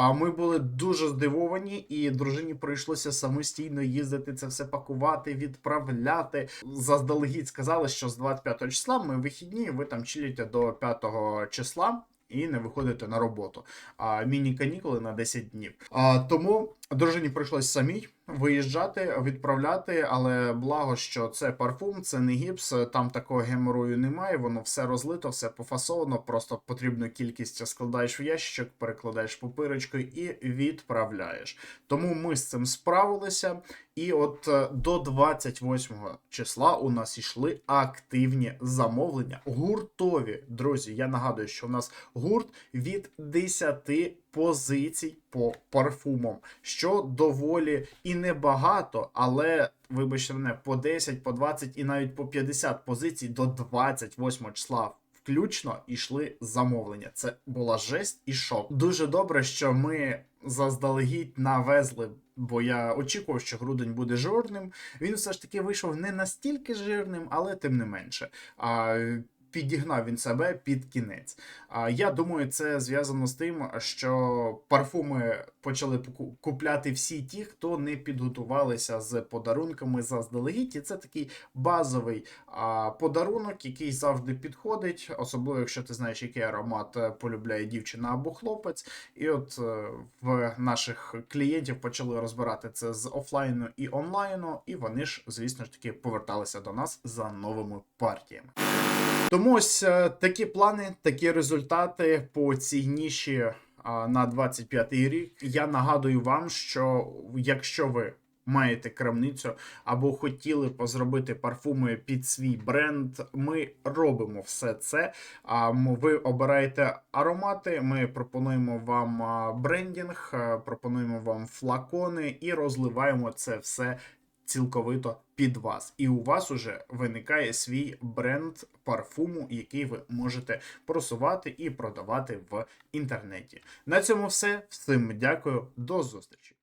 А ми були дуже здивовані, і дружині прийшлося самостійно їздити це все пакувати, відправляти. Заздалегідь сказали, що з 25 числа ми вихідні, ви там чиліте до 5 числа. І не виходите на роботу. А міні-канікули на 10 днів. А, тому дружині прийшлось самій виїжджати, відправляти, але благо, що це парфум, це не гіпс, там такого геморою немає, воно все розлито, все пофасовано, просто потрібну кількість складаєш в ящичок, перекладаєш пупирочкою і відправляєш. Тому ми з цим справилися. І от е, до 28 числа у нас йшли активні замовлення, гуртові. Друзі, я нагадую, що у нас гурт від 10 позицій по парфумам, що доволі і небагато, але вибачте мене, по 10, по 20 і навіть по 50 позицій до 28 числа. Включно йшли замовлення. Це була жесть і шок. Дуже добре, що ми заздалегідь навезли, бо я очікував, що грудень буде жирним. Він все ж таки вийшов не настільки жирним, але тим не менше. А, Підігнав він себе під кінець. А я думаю, це зв'язано з тим, що парфуми почали купляти всі ті, хто не підготувалися з подарунками заздалегідь. І це такий базовий а, подарунок, який завжди підходить, особливо якщо ти знаєш, який аромат е, полюбляє дівчина або хлопець. І от е, в наших клієнтів почали розбирати це з офлайну і онлайну, і вони ж, звісно ж таки, поверталися до нас за новими партіями. Тому ось е, такі плани, такі результати по цій ніші а, на 25-й рік. Я нагадую вам, що якщо ви маєте крамницю або хотіли б зробити парфуми під свій бренд, ми робимо все це. Ви обираєте аромати, ми пропонуємо вам брендінг, пропонуємо вам флакони і розливаємо це все цілковито під вас. І у вас уже виникає свій бренд парфуму, який ви можете просувати і продавати в інтернеті. На цьому все. Всім дякую, до зустрічі.